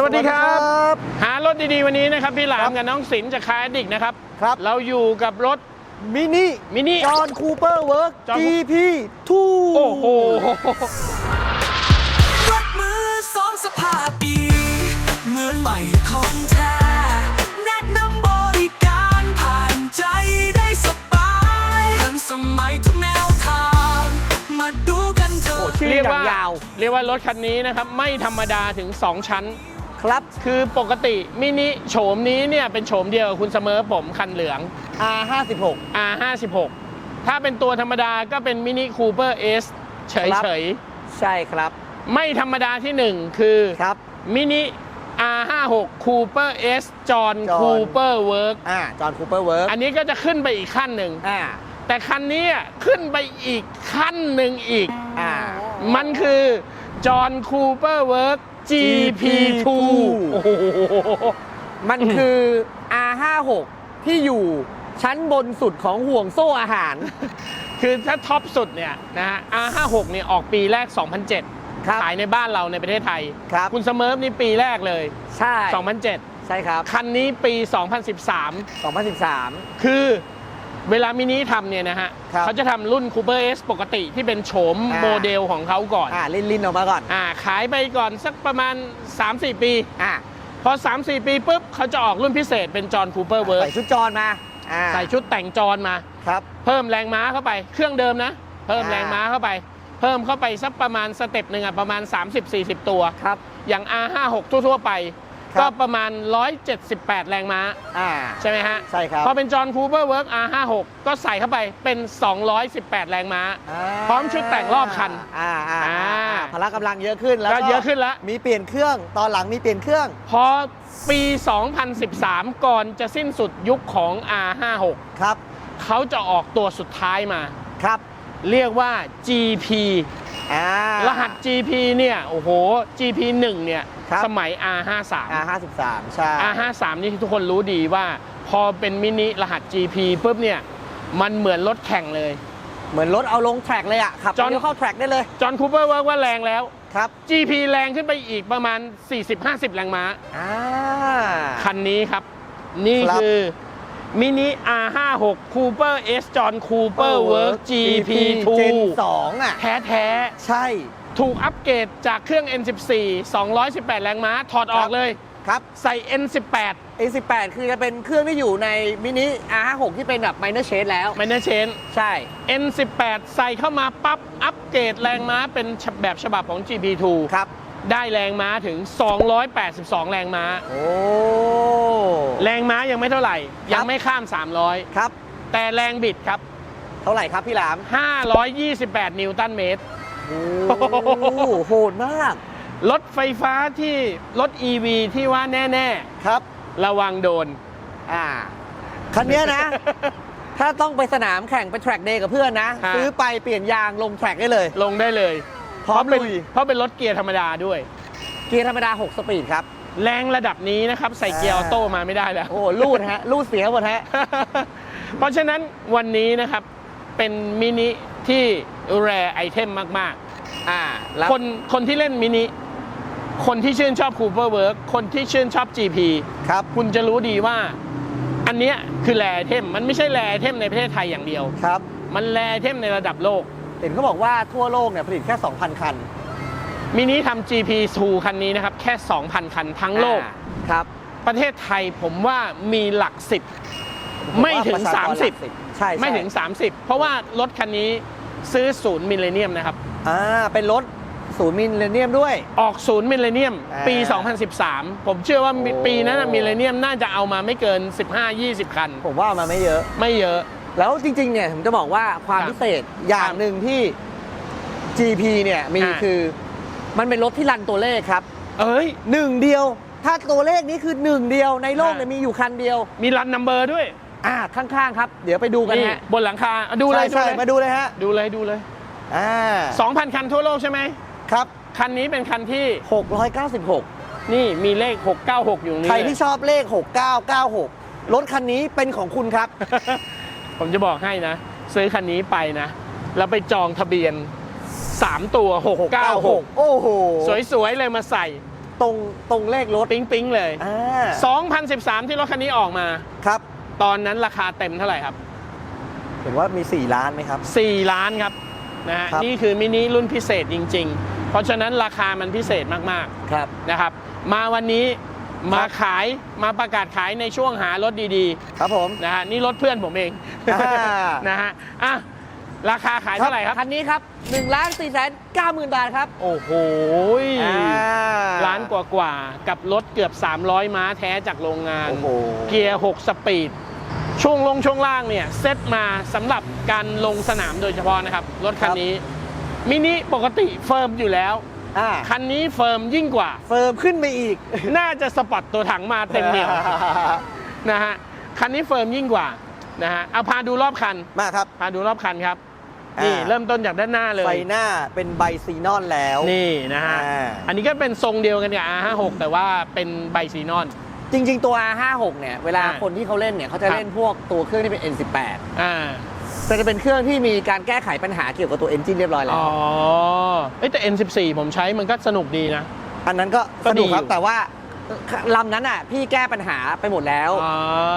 สวัสดีครับบหารถดีๆวันนี้นะครับ พี่หลาครัมบกับน้องสินจากคายดิกนะครับ ครับ เราอยู่กับรถมินิมินิจอห์นคูเปอร์เวิร์ก John GP โอ้โหรถมือสองสภาพดีเหมือนใหม่ของแท้แนะนำบริการผ่านใจได้สบายทันสมัยทุกแนวทาง มาดูกันเถอะ ชื่อเรียกอย่างว่ายาว เรียกว่ารถคันนี้นะครับ ไม่ธรรมดาถึง 2 ชั้น ครับ คือปกติมินิโฉมนี้เนี่ยเป็นโฉมเดียวกับคุณเสมอผมคันเหลือง R56 R56 ถ้าเป็นตัวธรรมดาก็เป็นมินิคูเปอร์เอสเฉครับ ยใช่ครับๆ ไม่ธรรมดาที่หนึ่งคือครับ มินิ R56 Cooper S John John Cooper Work อ่าจอห์นคูเปอร์เวิร์กอันนี้ก็จะขึ้นไปอีกขั้นหนึ่ง อ่าแต่คันนี้อะขึ้นไปอีกขั้นหนึ่งอีก อ่ามันคือจอห์นคูเปอร์เวิร์ก GP2 โอ้โหมันคือ R56 ที่อยู่ชั้นบนสุดของห่วงโซ่อาหาร คือถ้าท็อปสุดเนี่ยนะฮะ R56 เนี่ยออกปีแรก 2007ครับขายในบ้านเราในประเทศไทยครับคุณสเมิร์ฟนี่ปีแรกเลย ใช่ 2007 ใช่ครับ คันนี้ปี 2013 2013 คือ เวลามินิทำเนี่ยนะฮะครับ เขาจะทำรุ่น Cooper S ปกติที่เป็นโฉมอ่าโมเดลของเขาก่อนอ่าลินลินออกมาก่อนอ่าขายไปก่อนสักประมาณ 3-4 ปี อ่าพอ 3-4 ปีปุ๊บเขาจะออกรุ่นพิเศษเป็นจอห์นคูเปอร์เวิร์ใส่ชุดจรมาอ่าใส่ชุดแต่งจอห์นมา ครับ เพิ่มแรงม้าเข้าไป เครื่องเดิมนะ เพิ่มอ่า แรงม้าเข้าไป เพิ่มเข้าไปสักประมาณสเต็ปหนึ่งอะประมาณ 30-40 ตัว ครับ อย่าง R56 ทั่วๆไปครับ ก็ประมาณ 178 แรงม้าอ่าใช่ไหมฮะใช่ครับพอเป็นจอห์นคูเปอร์เวิร์ก R56 ก็ใส่เข้าไปเป็น 218 แรงม้าาพร้อมชุดแต่งรอบคันอ่าอ่าอ่าอ่าพละกำลังเยอะขึ้นแล้วก็เยอะขึ้นแล้วมีเปลี่ยนเครื่องตอนหลังมีเปลี่ยนเครื่อง พอปี 2013 ก่อนจะสิ้นสุดยุคของ R56 ครับเขาจะออกตัวสุดท้ายมาครับเรียกว่า GP อ่ารหัส GP เนี่ย โอ้โห GP 1เนี่ย ครับ สมัย R53 อ่าห้าสิบสามใช่ R53 นี่ทุกคนรู้ดีว่า พอเป็นมินิรหัส GP ปุ๊บเนี่ยมันเหมือนรถแข่งเลย เหมือนรถเอาลงแทร็กเลยอะขับจอห์น เลี้ยวเข้าแทร็กได้เลยจอห์นคูเปอร์เวิร์กว่าแรงแล้ว ครับ GP แรงขึ้นไปอีกประมาณ 40-50 แรงม้า อ่า คันนี้ครับ นี่ครับคือมินิ R56 Cooper S John Cooper Work GP2 เจนสองอะ แท้แท้ใช่ๆ ถูกอัปเกรดจากเครื่อง N14 218 แรงม้า ถอดออกเลย ครับ ใส่ N18 A18 คือจะเป็นเครื่องที่อยู่ในมินิ R56 ที่เป็นแบบ minor change แล้ว m i n o r Chain ใช่ N18 ใส่เข้ามาปั๊บ อัปเกรดแรงม้าเป็นแบบฉบับของ GP2 ครับ ได้แรงม้าถึง 282 แรงม้า โอ้ แรงม้ายังไม่เท่าไหร่ครับยังไม่ข้ามครับ300แต่แรงบิดครับ เท่าไหร่ครับพี่หลาม 528 นิวตันเมตร โอ้โหดมาก รถไฟฟ้าที่รถ EV ที่ว่าแน่ครับ ๆ ระวังโดน อ่า คันเนี้ยนะ ถ้าต้องไปสนามแข่งไปแทร็กเดย์กับเพื่อนนะ ฮะ ซื้อไปเปลี่ยนยางลงแทร็กได้เลย ลงได้เลยพร้อมเพาะเป็นลุย เพราะเป็นรถเกียร์ธรรมดาด้วย เกียร์ธรรมดา 6 สปีดครับ แรงระดับนี้นะครับ ใส่เกียร์ออโต้มาไม่ได้แล้ว โอ้โห ลูดฮะ ลูดเสียหมดฮะ เพราะฉะนั้นวันนี้นะครับเป็นมินิที่ แรไอเทมมากอ่าแล้วๆคนคนที่เล่นมินิคนที่ชื่นชอบ Cooper Work คนที่ชื่นชอบ GP ครับ คุณจะรู้ดีว่า อันเนี้ยคือแรไอเทมมันไม่ใช่แรไอเทมในประเทศไทยอย่างเดียว ครับ มันแรไอเทมในระดับโลก เห็นเขาบอกว่าทั่วโลกเนี่ยผลิตแค่ 2,000 คัน มินิทำ GP2 คันนี้นะครับ แค่ 2,000 คันทั้งโลกอ่าครับ ประเทศไทยผมว่ามีหลักสิบผไม่ถึงว่าประชากรหลัก30 ใช่ไม่ถึง 30 เพราะว่ารถคันนี้ ซื้อศูนย์มิลเลนเนียมนะครับ อ่า เป็นรถศูนย์มิลเลนเนียมด้วย ออกศูนย์มิลเลนเนียมอ่าปี 2013 ผมเชื่อว่าโอ้ปีนั้นมิลเลนเนียมน่าจะเอามาไม่เกิน 15-20 คัน ผมว่ามาไม่เยอะ ไม่เยอะ แล้วจริง ๆ เนี่ย ผมจะบอกว่าความครับพิเศษอย่าคงรับหนึ่งที่ GP เนี่ยมีอ่าคือมันเป็นรถที่รันตัวเลขครับ เอ้ยหนึ่งเดียว ถ้าตัวเลขนี้คือหนึ่งเดียวในโลกฮะเนี่ยมีอยู่คันเดียว มีรันนัมเบอร์ด้วย อ่าข้างๆครับ เดี๋ยวไปดูกันนี่ฮะบนหลังคาอะดูเลยใช่ดูใช่เลยมาดูเลยฮะดูเลยดูเลยอ่า2,000 คันทั่วโลกใช่ไหมครับ คันนี้เป็นคันที่696 นี่มีเลข 696 อยู่ตรงนี้ใครเลยที่ชอบเลข 6996 รถคันนี้เป็นของคุณครับ ผมจะบอกให้นะ ซื้อคันนี้ไปนะ แล้วไปจองทะเบียน 3 ตัว 696 โอ้โหสวย ๆ เลยมาใส่ตรงตรงเลขรถปิ๊งปิ๊งๆเลย อ่า2013 ที่รถคันนี้ออกมา ครับ ตอนนั้นราคาเต็มเท่าไหร่ครับ เห็นว่ามี 4 ล้านไหมครับ 4 ล้านครับนะฮะครับนี่คือมินิรุ่นพิเศษจริง ๆ เพราะฉะนั้นราคามันพิเศษมากครับๆนะครับ มาวันนี้มาขายมาประกาศขายในช่วงหารถดีครับผมๆนะฮะนี่รถเพื่อนผมเองอ่านะฮะอะราคาขายเท่าไหร่ครับ คันนี้ครับ1ล้าน4แสน9หมื่นบาทครับ โอ้โหอ่าล้านกว่ากว่าๆกับรถเกือบ 300 ม้าแท้จากโรงงานโอ้โหเกียร์ 6 สปีด ช่วงลงช่วงล่างเนี่ยเซตมาสำหรับการลงสนามโดยเฉพาะนะครับ รถคันนี้มินิปกติเฟิร์มอยู่แล้ว อ่าคันนี้เฟิร์มยิ่งกว่า เฟิร์มขึ้นไปอีกน่าจะสปอตตัวถังมาเต็มเหนียวนะฮะคันนี้เฟิร์มยิ่งกว่านะฮะเอาพาดูรอบคัน มาครับ พาดูรอบคันครับอ่านี่นี่เริ่มต้นจากด้านหน้าเลย ไฟหน้าเป็นใบซีนอนแล้ว นี่นะฮะ อ่า อันนี้ก็เป็นทรงเดียวกันกับ R56 แต่ว่าเป็นใบซีนอน จริง ๆ ตัว R56 เนี่ย เวลาอ่าคนที่เขาเล่นเนี่ยเขาจะครับ เล่นพวกตัวเครื่องที่เป็น N18 อ่าแต่จะเป็นเครื่องที่มีการแก้ไขปัญหาเกี่ยวกับตัวเอนจินเรียบร้อยแล้ว อ๋อเอ้ยแต่ N14 ผมใช้มันก็สนุกดีนะ อันนั้นก็ก็สนุกครับดีอยู่ แต่ว่าลำนั้นอะ พี่แก้ปัญหาไปหมดแล้ว อ๋อ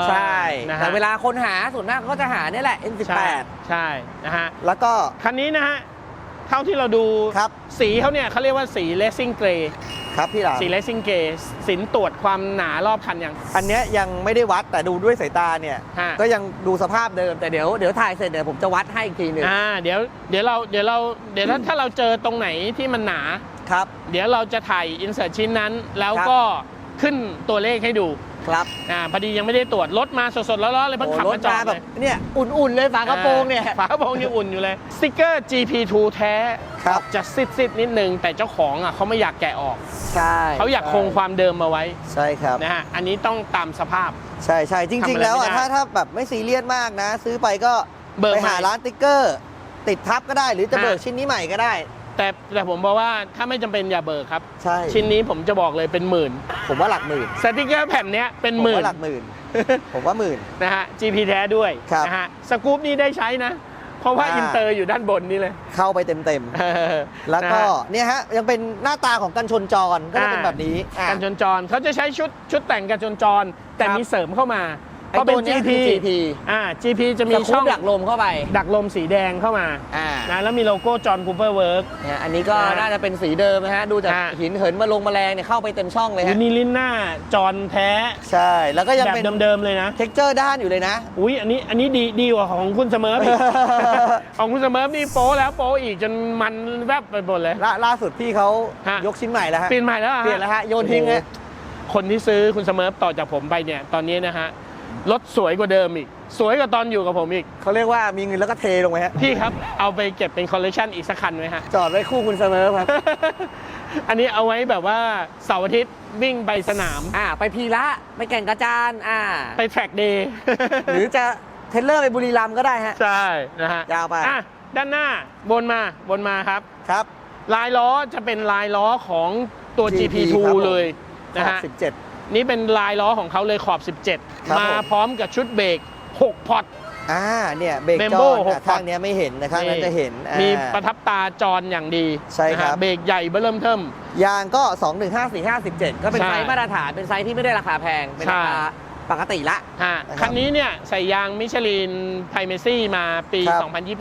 ใช่ นะฮะแต่เวลาคนหาส่วนมากเขาก็จะหาเนี่ยแหละ ใช่ N18 ใช่นะฮะ แล้วก็ คันนี้นะฮะ เท่าที่เราดูครับ สีเขาเนี่ยเขาเรียกว่าสีเลสซิ่งเกรย์ครับพี่หลามสีเลสซิ่งเกรย์สินตรวจความหนารอบคันยังอันเนี้ยยังไม่ได้วัดแต่ดูด้วยสายตาเนี่ย ฮะ ก็ยังดูสภาพเดิมแต่เดี๋ยวเดี๋ยวถ่ายเสร็จเดี๋ยวผมจะวัดให้อีกทีหนึ่งอ่าเดี๋ยวเดี๋ยวเราเดี๋ยวเราเดี๋ยวถ้าถ้าเราเจอตรงไหนที่มันหนา ครับ เดี๋ยวเราจะถ่ายอินเสิร์ตชิ้นนั้น แล้วครับก็ขึ้นตัวเลขให้ดู ครับอ่าพอดียังไม่ได้ตรวจรถมาสดๆร้อนๆเลยเพิ่งโอ้ขับรถมาจอมาดแบเลบยเนี่ยอุ่นๆเลยฝากระโปรงเนี่ยฝากระโปรงยังอุ่นอยู่เลยสติกเกอร์ GP2 แท้ครับจะซิดๆนิดนึงแต่เจ้าของอะเขาไม่อยากแกะออกใช่เขาอยากคงความเดิมมาไว้ใช่ครับนะฮะอันนี้ต้องตามสภาพใช่ใช่จทำริงอะไรๆแล้วอะไม่ได้ถ้าถ้าแบบไม่ซีเรียสมากนะ ซื้อไปก็เบิกไปใหม่หาร้านติ๊กเกอร์ ติดทับก็ได้หรือจะฮะเบิกชิ้นนี้ใหม่ก็ได้ แต่แต่ผมบอกว่าถ้าไม่จำเป็นอย่าเบิกครับ ใช่ ชิ้นนี้ผมจะบอกเลยเป็นหมื่น ผมว่าหลักหมื่นสติกเกอร์แผ่นเนี้ยเป็นผมหมื่นว่าหลักหมื่น ผมว่าหมื่น นะฮะ GP แท้ด้วยครับนะฮะสกู๊ปนี้ได้ใช้นะ เพราะว่าอ่า อินเตอร์อยู่ด้านบนนี่เลยเข้าไปเต็มเออๆ แล้วก็นะฮะเนี่ยฮะ ยังเป็นหน้าตาของกันชนจรก็จะเป็นอ่าแบบนี้อะ กันจนจรเขาจะใช้ชุดชุดแต่งกันจนจร แต่ครับ มีเสริมเข้ามา ไอ้ก็เป็น ตัวเนี้ย GP คือ GP อ่า GP จะมีจะคุช่บองดักลมเข้าไปดักลมสีแดงเข้ามาอ่านะแล้วมีโลโก้จอห์นคูเปอร์เวิร์ก เนี่ยอันนี้ก็นะฮะน่าจะเป็นสีเดิมนะฮะ ดูจากฮะหินเหินมาลงแมลงเนี่ยเข้าไปเต็มช่องเลยฮะ นี่ลิ้นหน้าจอห์นแท้ใช่ แล้วก็ยังแบบเป็นเดิมๆเลยนะ เท็กเจอร์ด้านอยู่เลยนะ อุ้ยอันนี้อันนี้ดีดีกว่าของคุณเสมออีก ของคุณเสมอนี่โป้แล้วโป้อีกจนมันแวบไปหมดเลย ล่าล่าสุดพี่เขาฮะ ยกชิ้นใหม่แล้วฮะ เปลี่ยนใหม่แล้วหรอเปลี่ยนแล้วฮะโยนทิ้งฮะโอ้โหคนที่ซื้อคุณเสมอต่อจากผมไปเนี่ย ตอนนี้นะฮะ รถสวยกว่าเดิมอีก สวยกว่าตอนอยู่กับผมอีก เขาเรียกว่ามีเงินแล้วก็เทลงไปฮะพี่ครับ เอาไปเก็บเป็นคอลเลคชันอีกสักคันไหมฮะ จอดไว้คู่คุณเสมอครับ อันนี้เอาไว้แบบว่าเสาร์อาทิตย์วิ่งไปสนาม อ่า ไปพีระไปแก่งกระจานอ่า ไปแทร็กเดย์ หรือจะเทรลเลอร์ไปบุรีรัมย์ก็ได้ฮะ ใช่นะฮะยาวไป อะด้านหน้าบนมาบนมาครับ ครับ ลายล้อจะเป็นลายล้อของตัว GP GP2 ครับผม เลยนะฮะสิบเจ็ด นี่เป็นลายล้อของเขาเลยขอบครับ17 มาผมพร้อมกับชุดเบรก6 พอร์ตอ่าเนี่ยเบรกจ Brembo อนหกอะข้างเนี้ยไม่เห็นนะข้างนั้นจะเห็นอ่ามีประทับตาจรอย่างดีใช่ครับนะฮะเบรกใหญ่เบิ่มเทิมยางก็ 2 1 5 4 5 17 ก็เป็นใช่ไซส์มาตรฐานเป็นไซส์ที่ไม่ได้ราคาแพง เป็นราคาใช่ปกติละฮะนะครับคันนี้เนี่ยใส่ยางมิชลินไพเมซี่มาปีครับ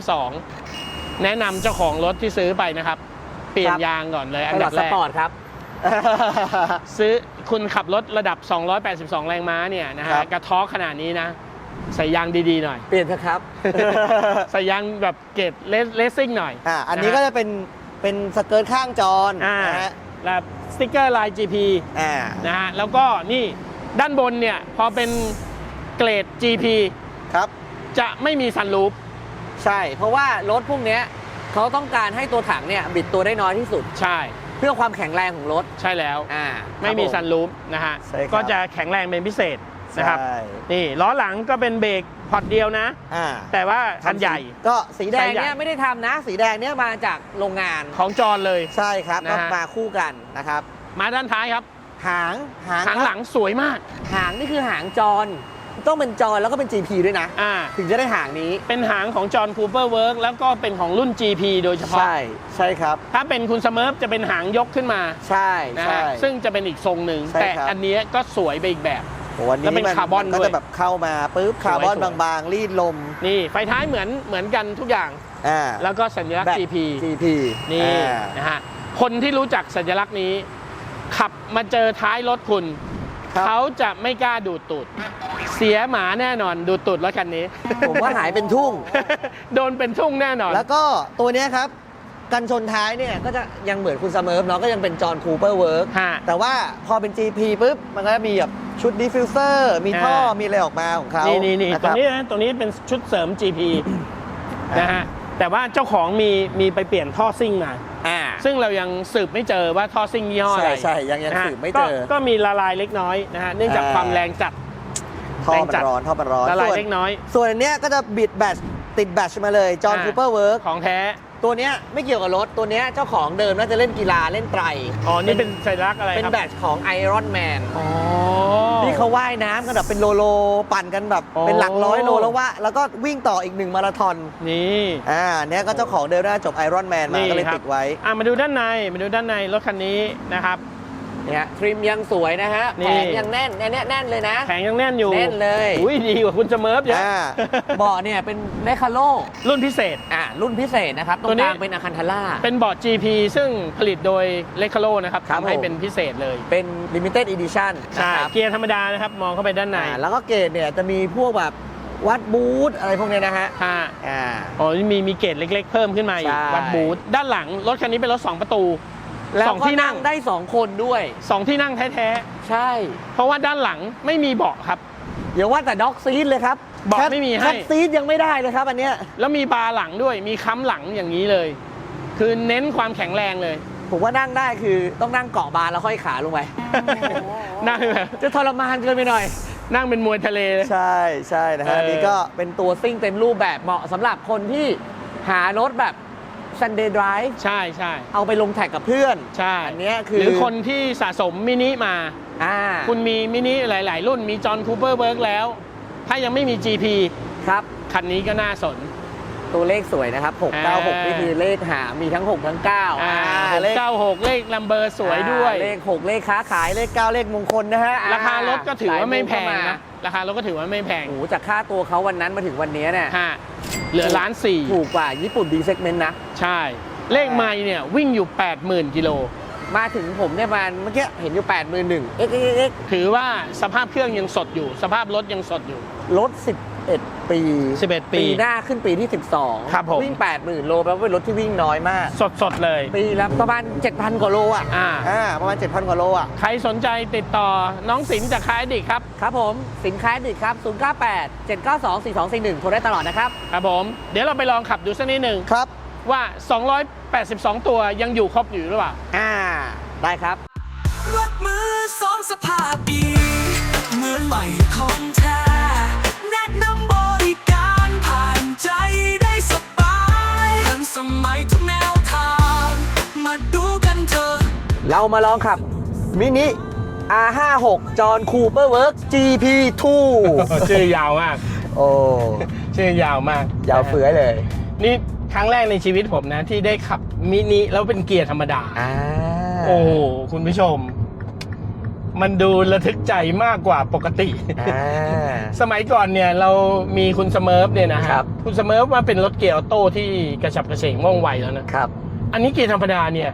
2022 แนะนำเจ้าของรถที่ซื้อไปนะครับ เปลี่ยนครับยางก่อนเลยอัไพนลดัอบตแรสกปอร์ตครับ ซื้อคุณขับรถระดับ 282 แรงม้าเนี่ยนะครัฮะบ กระเท้อขนาดนี้นะ ใส่ยางดีๆหน่อย เปลี่ยนเถอะครับ ใส่ยางแบบเกรดเลสซิ่งหน่อยอ่าอันนี้ก็จะเป็นเป็นสเกิร์ตข้างจรอ่านะฮะแบบสติกเกอร์ลาย GP อ่านะฮะแล้วก็นี่ด้านบนเนี่ย พอเป็นเกรด GP ครับ จะไม่มีซันรูฟใช่ เพราะว่ารถพวกเนี้ยเขาต้องการให้ตัวถังเนี่ยบิดตัวได้น้อยที่สุด ใช่ เพื่อความแข็งแรงของรถใช่แล้ว อ่าไม่มีครับผ ซันรูฟนะฮะ ใช่ครับก็จะแข็งแรงเป็นพิเศษนะครับ ใช่ นี่ล้อหลังก็เป็นเบรกพอร์ตเดียวนะ อ่าแต่ว่าคันใหญ่ ก็สีแดงไซส์ใหญ่ เนี่ยไม่ได้ทำนะ สีแดงเนี่ยมาจากโรงงาน ของจอนเลย ใช่ครับนะก็ฮะ มาคู่กันนะครับ มาด้านท้ายครับ หางหางหางครับหลังสวยมาก หางนี่คือหางจร ต้องเป็นจอยแล้วก็เป็น GP ด้วยนะ อ่า ถึงจะได้หางนี้ เป็นหางของจอห์นคูเปอร์เวิร์กแล้วก็เป็นของรุ่น GP โดยเฉพาะ ใช่ใช่ครับ ถ้าเป็นคุณสเมิร์ฟจะเป็นหางยกขึ้นมาใช่นะใช่ ฮะซึ่งจะเป็นอีกทรงหนึ่ง ใช่แต่ครับ อันเนี้ยก็สวยไปอีกแบบ โอ้วันแล้วนี้เป็นมันคาร์บอนก็ด้วยจะแบบเข้ามาปุ๊บคาร์บอนสวยๆ บางๆ รีดลมนี่ ไฟท้ายเหมือนเหมือนกันทุกอย่าง อ่าแล้วก็สัญลักษแบณ์บ GP GP นี่อ่านะฮะ คนที่รู้จักสัญลักษณ์นี้ ขับมาเจอท้ายรถคุณ ครับ เขาจะไม่กล้าดูดตูด เสียหมาแน่นอนดูดตูดรถคันนี้ ผมว่าหายเป็นทุ่ง โดนเป็นทุ่งแน่นอน แล้วก็ตัวเนี้ยครับ กันชนท้ายเนี่ยก็จะยังเหมือนคุณสเมิร์ฟเนาะก็ยังเป็นจอห์นคูเปอร์เวิร์กฮะแต่ว่าพอเป็น GP ปุ๊บ มันก็จะมีแบบชุดดิฟฟิวเซอร์มีท่ออ่ามี มีอะไรออกมาของเขานี่นี่นี่ะคตัวรับนี้นะตัวนี้เป็นชุดเสริม GP นะฮะแต่ว่าเจ้าของมีมีไปเปลี่ยนท่อซิ่งมา อ่า ซึ่งเรายังสืบไม่เจอว่าท่อซิ่งยี่ห้ออะไรใช่ใช่ยังยังนะฮะสืบไม่เจอก็ก็มีละลายเล็กน้อยนะฮะเนื่องจากอ่า ความแรงจัด ท่อแรงมันจัดร้อนท่อมันร้อนละลายส่วนเล็กน้อย ส่วนอันเนี้ยก็จะบิดแบตติดแบตมาเลยจอห์นอ่าคูเปอร์เวิร์กของแท้ ตัวเนี้ยไม่เกี่ยวกับรถ ตัวเนี้ยเจ้าของเดิมน่าจะเล่นกีฬาเล่นไตรอ๋อ นี่เป็นสัญลักษณ์อะไรเป็นครับแบตของไอรอนแมนอ๋อที่เขาว่ายน้ำกันแบบเป็นโลโลปั่นกันแบบอ๋อเป็นหลักร้อยโลแล้วว่า แล้วก็วิ่งต่ออีกหนึ่งมาราธอนนี่อ่าเนี้ยก็เจ้าของเดิมน่าจะจบไอรอนแมนมานี่ก็เลยครับติดไว้อะมาดูด้านในมาดูด้านในรถคันนี้นะครับ เนี่ยทริมยังสวยนะฮะนี่ แผงยังแน่นแน่นแน่นเลยนะแผงยังแน่นอยู่แน่นเลย อุ้ยดีกว่าคุณสเมิร์ฟเยอะอ่าเบาะเนี่ยเป็นเลคาโลรุ่นพิเศษ อ่ารุ่นพิเศษนะครับตรตัวงนี้ กลางเป็นอาคันทาร่า เป็นบอร์ด GP ซึ่งผลิตโดยเลคาโลนะครับครับ ทำให้ผมเป็นพิเศษเลยเป็น limited edition ใช่นะครับเกียร์ธรรมดานะครับ มองเข้าไปด้านในอ่าแล้วก็เกรดเนี่ยจะมีพวกแบบวัดบูธอะไรพวกเนี้ยนะฮะฮะอ่า อ๋อนี่มีมีเกจเล็ก ๆ เพิ่มขึ้นมาอีกใช่วัดบูธด้านหลัง รถคันนี้เป็นรถ 2 ประตู แล้วสองก็ที่นั่นั่งงได้2คนด้วย2ที่นั่งแท้ใช่ ๆ เพราะว่าด้านหลังไม่มีเบาะครับ อย่าว่าแต่ด็อกซีดเลยครับเบาะไม่มีให้ แคทซีดยังไม่ได้เลยครับอันเนี้ยแล้วมีบาร์หลังด้วย มีค้ำหลังอย่างนี้เลย คือเน้นความแข็งแรงเลย ผมว่านั่งได้คือต้องนั่งเกาะบาร์แล้วค่อยขาลงไป นั่งแบบจะทรมานเกินไปหน่อย นั่งเป็นมวยทะเลเลย ใช่ใช่นะฮะเอออั นนี่ก็เป็นตัวซิ่งเต็มรูปแบบเหมาะสำหรับคนที่หารถแบบ Sunday Drive ใช่ใช่เอาไปลงแท็กกับเพื่อนใช่อันเนี้ยคือหรือคนที่สะสมมินิมาอ่าคุณมีมินิหลาย ๆ รุ่นมีจอห์นคูเปอร์เบิร์กแล้ว ถ้ายังไม่มี GP ครับ คันนี้ก็น่าสน ตัวเลขสวยนะครับอ่า696 นี่คือเลขหา มีทั้ง 6 ทั้ง 9 อ่า เลข 96 เลขลัมเบอร์สวยด้วยอ่าเลข 6 เลขค้าขาย เลข 9 เลขมงคลนะฮะอ่ราคารถก็ถือว่าไม่แพงหลยมุนะ ราคารถก็ถือว่าไม่แพง โอ้โหจากค่าตัวเขาวันนั้นมาถึงวันนี้เนี่ยฮะเหลือล้านสี่ถูกกว่าญี่ปุ่นดีเซกเมนต์นะ ใช่ เลขไมล์เนี่ยวิ่งอยู่ 80,000กิโลมาถึงผมเนี่ยมันเมื่อกี้เห็นอยู่8 1 0 0 0 x x x ถือว่าสภาพเครื่องยังสดอยู่ สภาพรถยังสดอยู่ รถ 11 ปี 11 ปี ปีหน้าขึ้นปีที่ 12 ครับผม วิ่ง 80,000 โลแปลว่าเป็นรถที่วิ่งน้อยมาก สดสดๆเลย ปีละประมาณ 7,000 กว่าโลอะอ่าอ่าประมาณ 7,000 กว่าโลอะ ใครสนใจติดต่อน้องสินจากคายดิกครับ ครับผมสินค้าดิครับ 098 792 4241โทรได้ตลอดนะครับ ครับผม เดี๋ยวเราไปลองขับดูสักนิดหนึ่งครับ ว่า 282 ตัวยังอยู่ครบอยู่หรือเปล่า อ่า ได้ครับ รถมือสองสภาพดีเหมือนใหม่ของแท้แนะนำบริการผ่านใจได้สบายทันสมัยทุกแนวทาง มาดูกันเถอะ เรามาลองขับ มินิ R56 จอห์นคูเปอร์เวิร์ก GP2 ชื่อยาวมาก โอ้ ชื่อยาวมากยาวเฟื้อยเลย นี่ ครั้งแรกในชีวิตผมนะ ที่ได้ขับมินิแล้วเป็นเกียร์ธรรมดา อ่าโอ้โหคุณผู้ชม มันดูระทึกใจมากกว่าปกติ อ่า สมัยก่อนเนี่ยเรามีคุณสเมิร์ฟเนี่ยนะฮะครับ คุณสเมิร์ฟมาเป็นรถเกียร์ออโต้ที่กระฉับกระเฉงว่องไวแล้วนะครับ อันนี้เกียร์ธรรมดาเนี่ย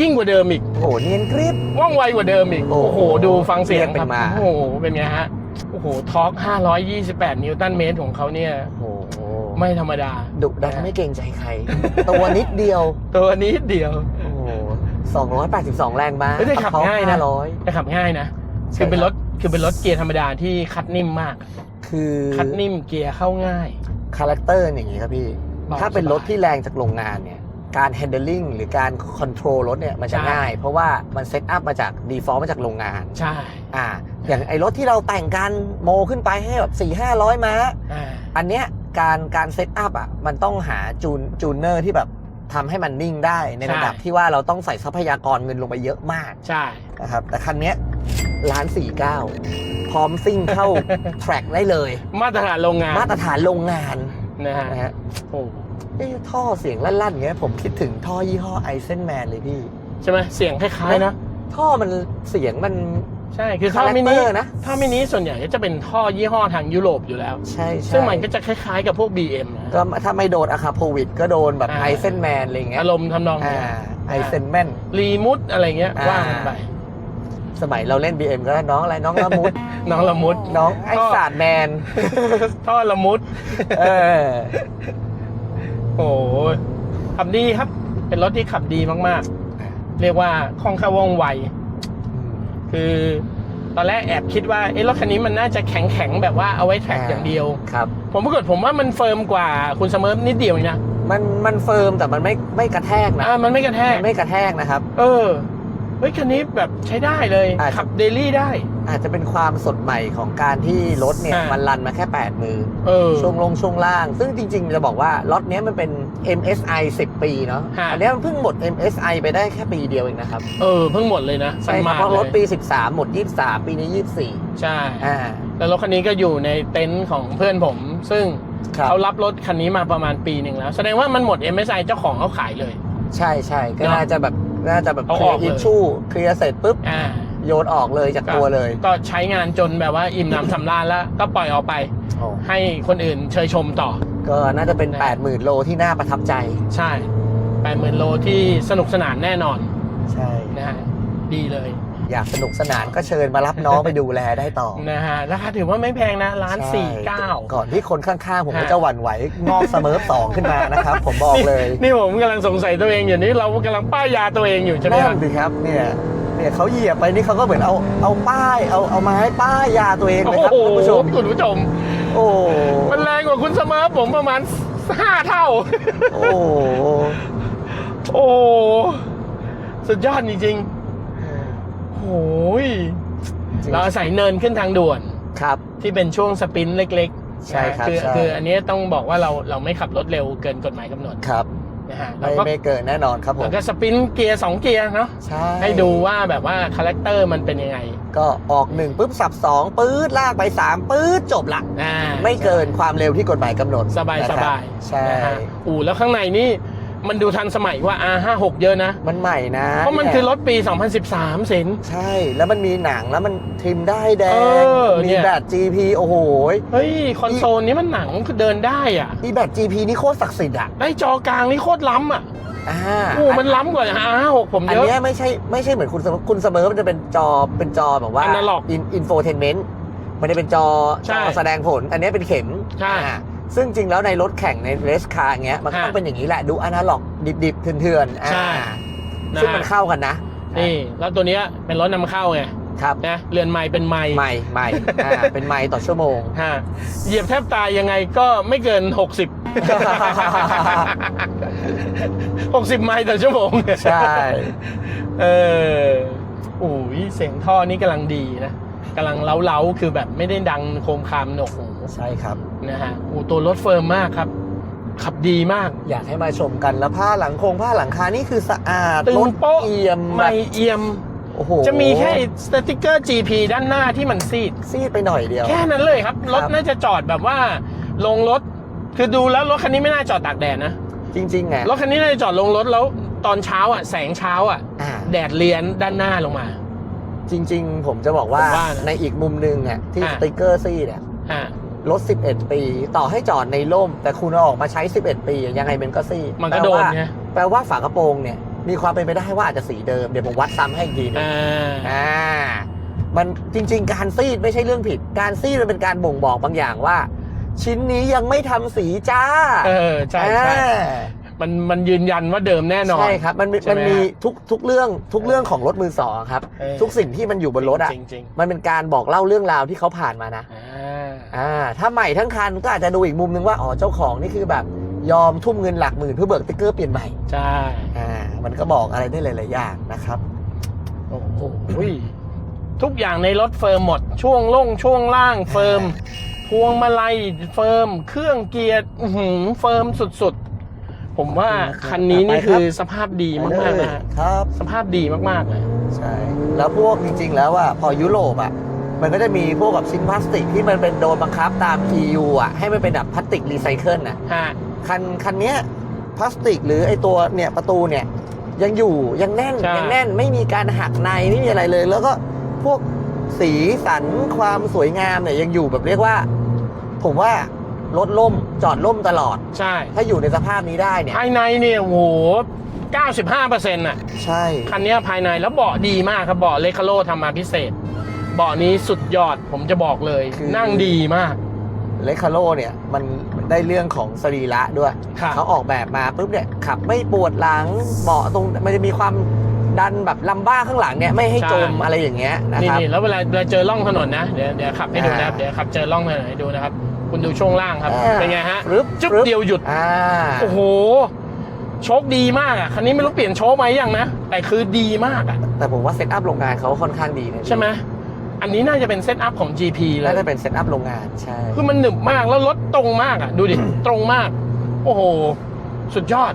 ยิ่งกว่าเดิมอีก โอ้โหเนียนกริบ ว่องไวกว่าเดิมอีก โอ้โอ้โห โห ดูฟังเสียงเรียกเป็ครับนมา โอ้โห เป็นไงฮะ โอ้โหทอร์ก528 นิวตันเมตรของเขาเนี่ยโอ้โหไม่ธรรมดา ดุดันไม่เกรงใจใคร ตัวนิดเดียว ตัวนี้เดียว โอ้โห282 แรงม้าเฮ้ยแต่ขับง่ายนะ500แต่ขับง่ายนะใช่คือเป็นครรับถคือเป็นรถเกียร์ธรรมดาที่คัดนิ่มมาก คือคัดนิ่มเกียร์เข้าง่าย คาแรคเตอร์อย่างนี้ครับพี่เบาถ้าเป็นสบายรถที่แรงจากโรงงานเนี่ย การ handling หรือการคอนโทรลรถเนี่ยมันจะใช่ง่าย เพราะว่ามันเซตอัพมาจาก default มาจากโรงงาน ใช่ อ่า อย่างไอ้รถที่เราแต่งกันโมขึ้นไปให้แบบ4 5 0 0ม้าอ่าอันเนี้ยการการเซตอัพอะมันต้องหาจูนจูนเนอร์ที่แบบทำให้มันนิ่งได้ในระดับใช่ที่ว่าเราต้องใส่ทรัพยากรเงินลงไปเยอะมาก ใช่ นะครับ แต่คันเนี้ยล้านสี่เก้าพร้อมซิ่งเข้าแทร็กได้เลย มาตรฐานโรงงาน มาตรฐานโรงงานนะฮะนะฮะโอ้ เอ๊ะท่อเสียงลั่นๆอย่างเงี้ย ผมคิดถึงท่อยี่ห้อไอเซนแมนเลยพี่ใช่ไหมเสียงคล้ายๆนะ ท่อมันเสียงมัน ใช่คือท่อมินิ Character นะ ท่อมินิส่วนใหญ่ก็จะเป็นท่อยี่ห้อทางยุโรปอยู่แล้ว ใช่ใช่ซึ่งมันก็จะคล้ายๆกับพวก BM นะ ก็ถ้าไม่โดนอาคาโพวิดก็โดนแบบอ่า ไอเซนแมนอะไรเงี้ยอารมณ์ทำนองอ่านี้ไอเซนแมน รีมุดอะไรเงี้ยอ่า ว่ากันไป สมัยเราเล่น BM ก็น้องอะไรน้องละมุด น้องละมุด น้องไอศาสตร์แมน ท่อละมุด เออโอ้โห ขับดีครับ เป็นรถที่ขับดีมากๆ เรียกว่าคล่องแคล่วว่องไว คือตอนแรกแอบคิดว่าเอ๊ะรถคันนี้มันน่าจะแข็งแข็งๆแบบว่าเอาไว้แทร็กอ่าอย่างเดียว ครับ ผมปรากฏผมว่ามันเฟิร์มกว่าคุณสเมิร์ฟนิดเดียวเองนะ มันมันเฟิร์มแต่มันไม่ไม่กระแทกนะ อ่า มันไม่กระแทก มันไม่กระแทกนะครับ เออ เฮ้ยคันนี้แบบใช้ได้เลยอาจจะขับเดลี่ได้ อาจจะเป็นความสดใหม่ของการที่รถเนี่ยอ่ามัมันรันมาแค่ 8 มือ เออ ช่วงลงช่วงล่าง ซึ่งจริง ๆ จะบอกว่ารถเนี้ยมันเป็น MSI 10 ปีเนาะฮะ อันเนี้ยมันเพิ่งหมด MSI ไปได้แค่ปีเดียวเองนะครับ เออ เพิ่งหมดเลยนะใช่ครับมันเพราะมรถเลยปี 13 หมด 23 ปีนี้ใช่24อ่า แล้วรถคันนี้ก็อยู่ในเต็นท์ของเพื่อนผม ซึ่งครับ เขารับรถคันนี้มาประมาณปีหนึ่งแล้ว แสดงว่ามันหมด MSI เจ้าของเขาขายเลย ใช่ใช่ก็เนอะน่าจะแบบน่าจะแบบเอาเคอลีอยกร์เลย อิชชูเคลียร์เสร็จปุ๊บ อ่า โยนออกเลยจากตัวเลย ก็ใช้งานจนแบบว่าอิ่มหนำสำราญแล้วก็ปล่อยออกไปโอ้ให้คนอื่นเชยชมต่อ ก็น่าจะเป็นนะ80,000 โลที่น่าประทับใจ ใช่แปดหมื่นโลที่สนุกสนานแน่นอน ใช่นะฮะดีเลย อยากสนุกสนานก็เชิญมารับน้องไปดูแลได้ต่อนะฮะราคาถือว่าไม่แพงนะล้านใช่สี่เก้าก่อนที่คนข้างๆ ผมก็ฮะจะหวั่นไหวงอกเสมอสองขึ้นมานะครับ ผมบอกเลย นี่ผมกำลังสงสัยตัวเองอยู่นี่เรากำลังป้ายยาตัวเองอยู่ใช่ไหมนั่ครับนสิครับเนี่ย เนี่ยเขาเหยียบไปนี่เขาก็เหมือนเอาเอาป้ายเอาเอาไม้ป้ายยาตัวเองเลยครับโอ้โหคุณผู้ชมคุณผู้ชมโอ้มันแรงกว่าคุณเสมอผมประมาณห้าเท่า โอ้โอ้สุดยอดจริงๆโอ้ยเราอาศัยเนินขึ้นทางด่วนครับ ที่เป็นช่วงสปรินต์เล็กๆ ใช่ครับนะอใช่คืออันนี้ต้องบอกว่าเราเราไม่ขับรถเร็วเกินกฎหมายกำหนดครับ นะฮะไม่แล้วก็ไม่เกินแน่นอนครับผมแล้วก็สปรินต์เกียร์สองเกียร์เนาะใช่ให้ดูว่าแบบว่าคาแรคเตอร์มันเป็นยังไง ก็ออกหนึ่งปุ๊บสับสองปื๊ดลากไปสามปื๊ดจบละอ่าไม่เกินความเร็วที่กฎหมายกำหนด สบายนะสครับบายใช่นะฮะอูแล้วข้างในนี่ มันดูทันสมัยกว่า R56 เยอะนะ มันใหม่นะเพราะมันยคือรถปี 2013สินใช่ แล้วมันมีหนังแล้วมันทริมได้แดเอง อเนี่มีย แบต GP โอ้โหเฮ้ย คอนโซลนี้มันหนังคือเดินได้อะ อีแบต GP นี่โคตรศักดิ์สิทธิ์อะได้จอกลางนี่โคตรล้ำอะอ่าโอ้มันล้ำกว่า R56 ผมอันเยอะ เนี้ยไม่ใช่ไม่ใช่เหมือนคุณเสมอคุณเสมอมันจะเป็นจอเป็นจอแบบว่า Analog อินโฟเทนเมนต์มันจะเป็นจอใช่จอแสดงผล อันเนี้ยเป็นเข็มใช่ อ่า ซึ่งจริงแล้วในรถแข่งในเรสคาร์เงี้ยมันก็ฮะต้องเป็นอย่างนี้แหละดูอนาล็อกดิบๆเถื่อนๆอ่าใช่นะซึ่งมันฮะเข้ากันนะนี่แล้วตัวเนี้ยเป็นรถนำเข้าไงครับนะเรือนไม้เป็นไม้ใหม่ใหม่อ่าเป็นไมล์ต่อชั่วโมงฮะเหยียบแทบตายยังไงก็ไม่เกิน 60 60 ไมล์ต่อชั่วโมงใช่เออโอ้ยเสียงท่อนี่กำลังดีนะกำลังเล้าๆ คือแบบไม่ได้ดังโคมคามหนวกหู ใช่ครับ นะฮะโอ้ตัวรถเฟิร์มมากครับ ขับดีมาก อยากให้มาชมกันแล้วผ้าหลังโครงผ้าหลังคานี่คือสะอาดตึงรถโป๊ะเอี่ยมแบไม่บเอี่ยมโอ้โหจะมีแค่สติกเกอร์ GP ด้านหน้าที่มันซีดซีดไปหน่อยเดียว แค่นั้นเลยครับ รถครับน่าจะจอดแบบว่า ลงรถ คือดูแล้วรถคันนี้ไม่น่าจอดตากแดดนะ จริงๆไงรถคันนี้น่าจะจอดลงรถแล้วตอนเช้าอะแสงเช้าอะอ่าแดดเลียนด้านหน้าลงมาจริง ๆ ผมจะบอกว่าผมว่านะในอีกมุมหนึ่งอะที่อ่าสติกเกอร์ซีดอะอ่า รถ 11 ปี ต่อให้จอดในร่ม แต่คุณเอาออกมาใช้ 11 ปี ยังไงมันก็ซีดมันก็แปลโดนว่าไงแปลว่าฝากระโปรงเนี่ย มีความเป็นไปได้ว่าอาจจะสีเดิม เดี๋ยวผมวัดซ้ำให้อีกทีหนึงอ่าอ่ามันจริง ๆ การซีดไม่ใช่เรื่องผิด การซีดมันเป็นการบ่งบอกบางอย่างว่า ชิ้นนี้ยังไม่ทำสีจ้า เออใช่ใช่อ่ามันมันยืนยันว่าเดิมแน่นอนใช่ครับมันมีใช่ไหมมันมีทุกทุกเรื่องทุกเรื่องของรถมือสองครับเออทุกสิ่งที่มันอยู่บนรถอะจริงจริงมันเป็นการบอกเล่าเรื่องราวที่เขาผ่านมานะๆ อ่าอ่าถ้าใหม่ทั้งคันก็อาจจะดูอีกมุมนึงว่าอ๋อเจ้าของนี่คือแบบยอมทุ่มเงินหลักหมื่นเพื่อเบิกติ๊กเกอร์เปลี่ยนใหม่ใช่อ่ามันก็บอกอะไรได้หลาย ๆ อย่างนะครับโอ้โหทุกอย่างในรถเฟิร์มหมด ช่วงล่งช่วงล่างเฟิร์มพวงมาลัยเฟิร์ม เครื่องเกียร์อื้อหือเฟิร์มสุด ๆ ผมว่าขอบคุณนะครับคันนี้นี่ไปครับคือสภาพดีมากๆนะฮะครับ สภาพดีมากๆเลยใช่แล้วพวกจริง ๆ แล้วอะพอยุโรปอะ มันก็จะมีพวกแบบชิ้นพลาสติกที่มันเป็นโดนบังคับตาม EU อะให้มันเป็นแบบพลาสติกรีไซเคิลนะฮะคันคันเนี้ยพลาสติกหรือไอตัวเนี่ยประตูเนี่ยยังอยู่ยังแน่นใช่ ยังแน่นไม่มีการหักในไม่มีอะไรเลย แล้วก็พวกสีสันความสวยงามเนี่ยยังอยู่แบบเรียกว่า ผมว่ารถล่มจอดล่มตลอด ใช่ ถ้าอยู่ในสภาพนี้ได้เนี่ย ภายในเนี่ยโอ้โห95เปอร์เซ็นต์อะ ใช่ คันเนี้ยภายในแล้วเบาะดีมากครับเบาะเลคาโลทำมาพิเศษ เบาะนี้สุดยอดผมจะบอกเลยนั่งดีมาก เลคาโลเนี่ยมันได้เรื่องของสรีระด้วย ครับ เขาออกแบบมาปุ๊บเนี่ยขับไม่ปวดหลังเบาะตรงมันจะมีความดันแบบลำบ้าข้างหลังเนี่ยไม่ให้จมอะไรอย่างเงี้ยนะนี่ครับ นี่แล้วเวลาเวลาเจอร่องถนนนะเดี๋ยวเดี๋ยวขับให้ดูนะครับอ่าเดี๋ยวขับเจอร่องถนนให้ดูนะครับ คุณดูช่วงล่างครับ อ่า เป็นไงฮะฟรึบจุ๊บฟรึบเดียวหยุด อ่าโอ้โห โชคดีมากอะ คันนี้ไม่รู้เปลี่ยนโชคไหมยังนะ แต่คือดีมากอะ แต่ผมว่าเซตอัพโรงงานเขาค่อนข้างดีนะใช่ไหม อันนี้น่าจะเป็นเซตอัพของ GP เลน่ายจะเป็นเซตอัพโรงงานใช่ คือมันหนึบมากแล้วรถตรงมากอะ ดูดิ ตรงมาก โอ้โห สุดยอด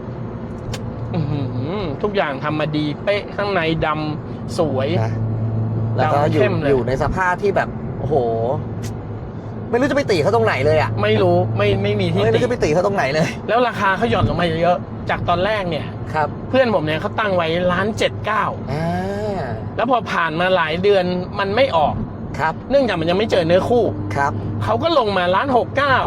อื้อหือทุกอย่างทำมาดีเป๊ะข้างในดำสวยนะแล้วก็อยู่เข้มเลยอยู่ในสภาพที่แบบ โอ้โห ไม่รู้จะไปตีเขาตรงไหนเลยอะ ไม่รู้ไม่ไม่มีที่ไม่ติรู้จะไปตีเขาตรงไหนเลย แล้วราคาเขาหย่อนลงมาเยอะจากตอนแรกเนี่ยครับ เพื่อนผมเนี่ยเขาตั้งไว้ล้านเจ็ดเก้าอ่า แล้วพอผ่านมาหลายเดือนมันไม่ออก ครับ เนื่องจากมันยังไม่เจอเนื้อคู่ ครับ เขาก็ลงมาล้านหกเก้า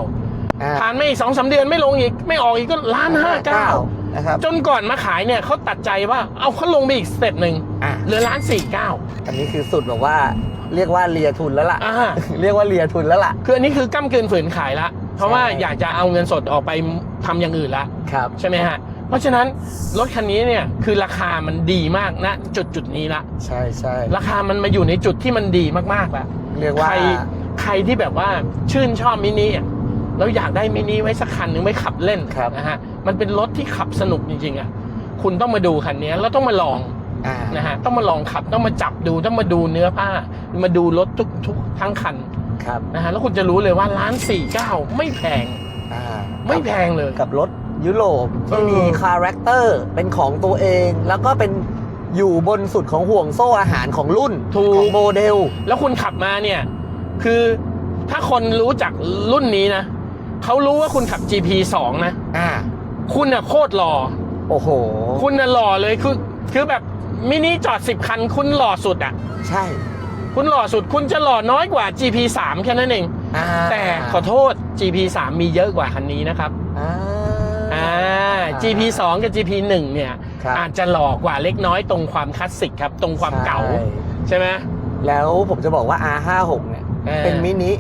อ่าผ่านมาอีกสองสาเดือนไม่ลงอีกไม่ออกอีกก็ล้านห้าเก้านะครับจนก่อนมาขายเนี่ยเขาตัดใจว่าเอาเขาลงไปอีกสเต็ปหนึ่งอะเหลือล้านสี่เก้าอันนี้คือสุดแบบว่าเรียกว่าเลียทุนแล้วล่ะอ่าเรียกว่าเลียทุนแล้วล่ะคืออันนี้คือก้ากลืนฝืนขายละ เพราะว่าใช่อยากจะเอาเงินสดออกไปทำอย่างอื่นละครับใช่ไหมฮะ เพราะฉะนั้นรถคันนี้เนี่ยคือราคามันดีมากนะจุดจุดๆนี้ละใช่ใช่ราคามันมาอยู่ในจุดที่มันดีมากๆแล้วเรียกว่าใครใครที่แบบว่าชื่นชอบมินิอะแล้วอยากได้มินิไว้สักคันหนึ่งไว้ขับเล่นครับนะฮะมันเป็นรถที่ขับสนุกจริงๆอะคุณต้องมาดูคันนี้แล้วต้องมาลองอ่านะฮะต้องมาลองขับต้องมาจับดูต้องมาดูเนื้อผ้า มาดูรถทุกทุกทั้งคันครับนะฮะแล้วคุณจะรู้เลยว่าล้านสี่เก้าไม่แพงอ่าไม่แพงเลยกับรถ ยุโรปที่เออมีคาแรคเตอร์เป็นของตัวเอง แล้วก็เป็นอยู่บนสุดของห่วงโซ่อาหารของรุ่นถูกของโมเดล แล้วคุณขับมาเนี่ย คือถ้าคนรู้จักรุ่นนี้นะเขารู้ว่าคุณขับ GP 2นะอ่า คุณน่ะโคตรหล่อโอ้โห คุณน่ะหล่อเลยคือคือแบบมินิจอด10คัน คุณหล่อสุดอะ ใช่ คุณหล่อสุดคุณจะหล่อน้อยกว่า GP 3แค่นั้นเองอ่าแต่ขอโทษ GP 3มีเยอะกว่าคันนี้นะครับอ่า อ่า GP 2 กับ GP 1เนี่ย ครับอาจจะหล่อกว่าเล็กน้อยตรงความคลาสสิกครับ ตรงความเก่า ใช่ใช่ไหม แล้วผมจะบอกว่า R56 เนี่ย เออ เป็นมินิ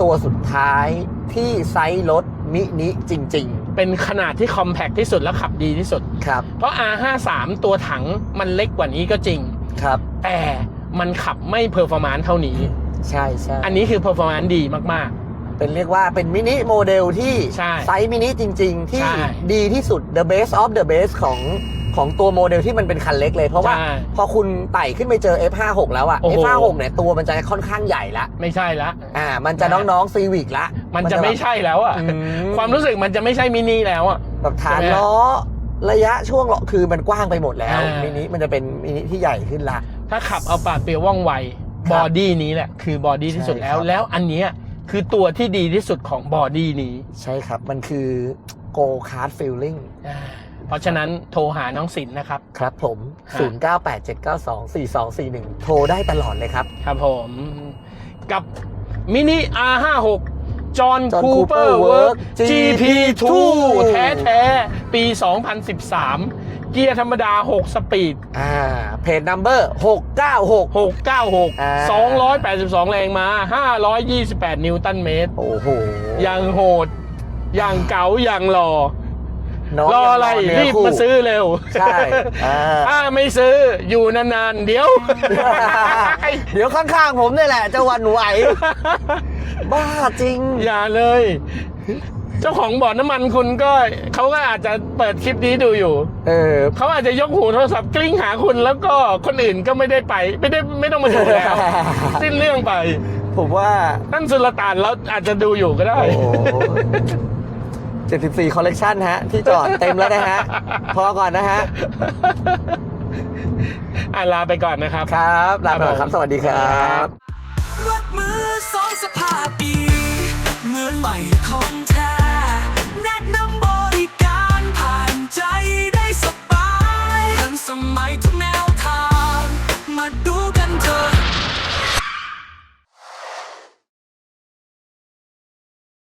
ตัวสุดท้ายที่ไซส์รถมินิจริง เป็นขนาดที่คอมแพคที่สุดและขับดีที่สุด ๆ ครับ เพราะ R53 ตัวถังมันเล็กกว่านี้ก็จริง ครับ แต่มันขับไม่เพอร์ฟอร์มานซ์เท่านี้ ใช่ใช่อันนี้คือเพอร์ฟอร์มานซ์ดีมาก เป็นเรียกว่าเป็นมินิโมเดลที่ใช่ไซส์มินิจริง ๆ ที่ใช่ดีที่สุด the best of the best ของของตัวโมเดลที่มันเป็นคันเล็กเลย เพราะว่าใช่พอคุณไต่ขึ้นไปเจอ F56 แล้วอะ โอ้โห F56 เนี่ยตัวมันจะค่อนข้างใหญ่ละๆไม่ใช่ละ อ่า มันจะนะน้องๆซีวิกละมันจะไม่ใช่แล้วอะอืมความรู้สึกมันจะไม่ใช่มินิแล้วอะ แบบฐานใช่ไหมล้อระยะช่วงล้อคือมันกว้างไปหมดแล้วอ่ามิ มินิมันจะเป็นมินิที่ใหญ่ขึ้นละ ถ้าขับเอาปาดเปรียวว่องไว ครับบอดี้นี้แหละคือบอดี้ที่สุดใช่แล้วครับ แล้วอันเนี้ย คือตัวที่ดีที่สุดของบอดี้นี้ ใช่ครับ มันคือ go kart feeling อ่าเพราะฉะนั้นโทรหาน้องสินนะครับ ครับผมฮะ0987924241 โทรได้ตลอดเลยครับ ครับผม กับมินิ R56 จอห์น John คูเปอ Cooper ร์เวิร์ก Work GP2 GP2 แท้แท้ ๆ ปี 2013 เกียร์ธรรมดา 6 สปีด อ่า เพจนัมเบอร์696 696 อ่า 282 แรงม้า528 นิวตันเมตร โอ้โหยังโหดยังเก๋ายังหล่อ น้งรออะไรยังเนื้รีบคู่ มาซื้อเร็วใช่อ่า ถ้าไม่ซื้ออยู่นานๆ เดี๋ยว เดี๋ยวข้างๆผมนี่แหละจะหวันไหว บ้าจริง อย่าเลย เจ้าของบ่อน้ำมันคุณก็เขาก็อาจจะเปิดคลิปนี้ดูอยู่ เออ เขาอาจจะยกหูโทรศัพท์กลิ้งหาคุณแล้วก็คนอื่นก็ไม่ได้ไป ไม่ได้ไม่ต้องมาดูแล้ว สิ้นเรื่องไปผมว่าท่านสุลต่านแล้วอาจจะดูอยู่ก็ได้โอ้โห74คอลเลกชันฮะ ที่จอดเต็มแล้วนะฮะ พอก่อนนะฮะอะลาไปก่อนนะครับ ครับ ลาไปก่อนครับ สวัสดีครับรถมือสองสภาพดีเหมือนใหม่ของแท้